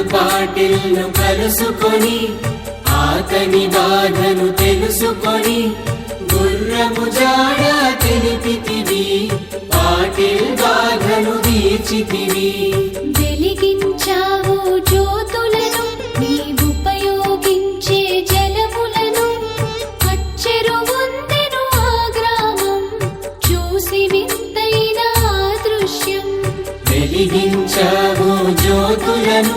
చాంద్ పాటిల్ను కలుసుకొని ఆతని బాధను తెలుసుకొని గుర్రము జాడ తెలిపితివి పాటిల్ బాధను తీర్చితివి. వెలిగించావు జ్యోతులను నీవుపయోగించే జలములను అచ్చెరు వందెను ఆ గ్రామం చూసి వింతైన దృశ్యం. వెలిగించావు జ్యోతులను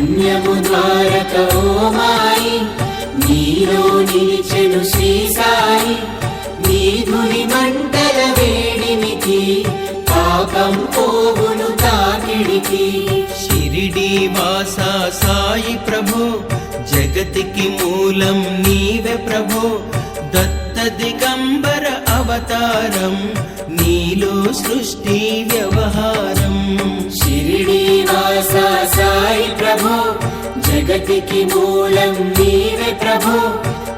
ధన్యము ద్వారక ఓ మాయి. నీలో నిలిచెను శ్రీ సాయి నీ ధుని మంటల వేడినికి పాపం పోవును తాకిడికి. షిరిడి వాసా సాయి ప్రభో జగతికి మూలం నీవే ప్రభో. దత్త దిగంబర అవతారం నీలో సృష్టి వ్యవహారం. షిరిడి వాస సాయి ప్రభు. జగతికి మూలం నీవే ప్రభు.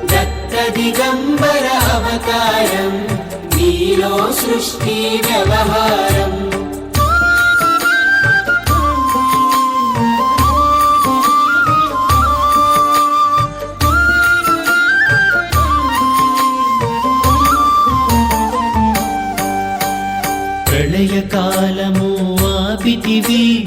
దత్త దిగంబర అవతారం నీలో సృష్టి వ్యవహారం. ప్రళయకాలము ఆపితివి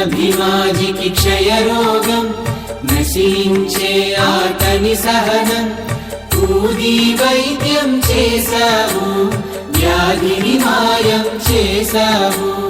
భక్తభిమాజికి క్షయరోగం నశించే ఆతని సహనం ఊది వైద్యం చేశావు వ్యాధిని మాయం చేశావు.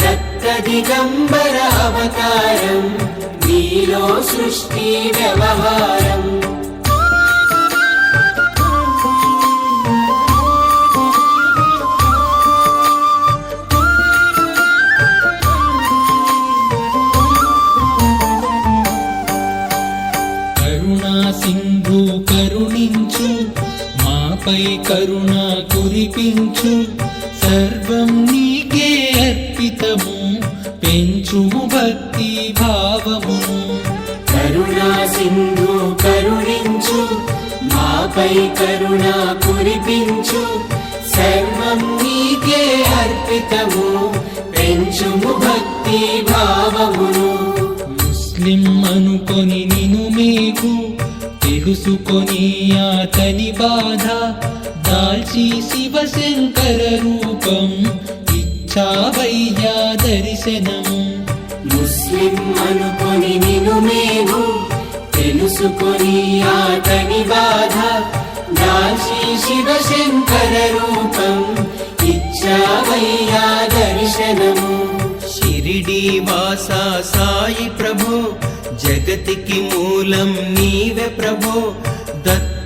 దత్తదిగంబర అవతారం నీలో సృష్టి వ్యవహారం. కరుణా సింధు కరుణించు మాపై కరుణ కురిపించు సర్వం నీ పెంచుము భక్తి భావమును కరుణా సింధు కరుణించు మాపై కరుణ కురిపించు. సర్వం నీకే అర్పితము పెంచుము భక్తి భావమును. ముస్లిం అనుకొని నిను మేకు తెలుసుకొని అతని బాధ. దాల్చి శివశంకర రూపం ఇచ్చావయ్యా దర్శనము. ముస్లిం అనుకొని నిను మేము తెలుసుకొని ఆతని బాధ. దాచి శివశంకర రూపం ఇచ్చావయ్యా దర్శనము. షిరిడి వాసా సాయి ప్రభు జగతికి మూలం నీవే ప్రభో.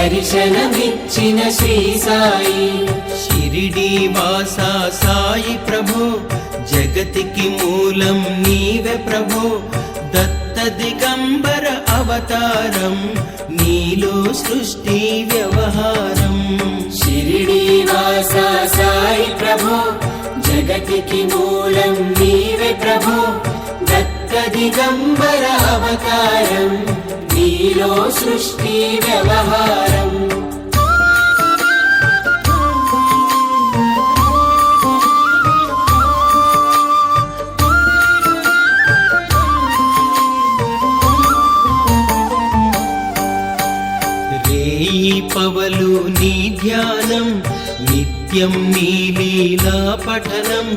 దర్శనమిచ్చిన శ్రీ సాయి. షిరిడి వాసా సాయి ప్రభో జగతికి మూలం నీవే ప్రభో. దత్త దిగంబర అవతారం నీలో సృష్టి వ్యవహారం. షిరిడి వాస సాయి ప్రభో జగతికి మూలం నీవే ప్రభో. దత్త దిగంబర అవతారం నీలో సృష్టి వ్యవహారం. పవలు నీ ధ్యానం నిత్యం నీ లీలా పఠనం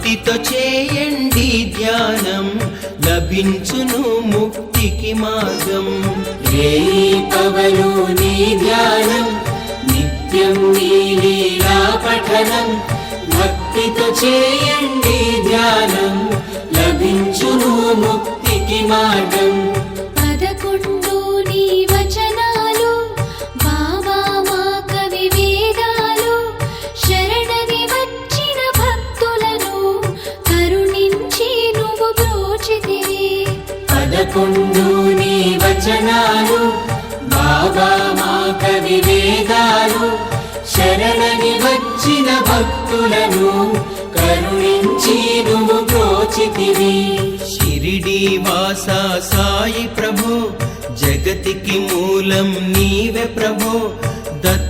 భక్తితో చేయండి ధ్యానం. లభించును ముక్తికి మార్గం. రేయి నీ ధ్యానం? నిత్యం నీ లీలా పఠనం. భక్తితో చేయండి ధ్యానం. లభించును ముక్తికి మార్గం. పదకొండు నీ వచనాలు బాబా మా కవి వేదాలు శరణని వచ్చిన భక్తులను కరుణించి నువ్వు ప్రోచితివి షిరిడి వాస సాయి ప్రభు జగతికి మూలం నీవే ప్రభు. దత్త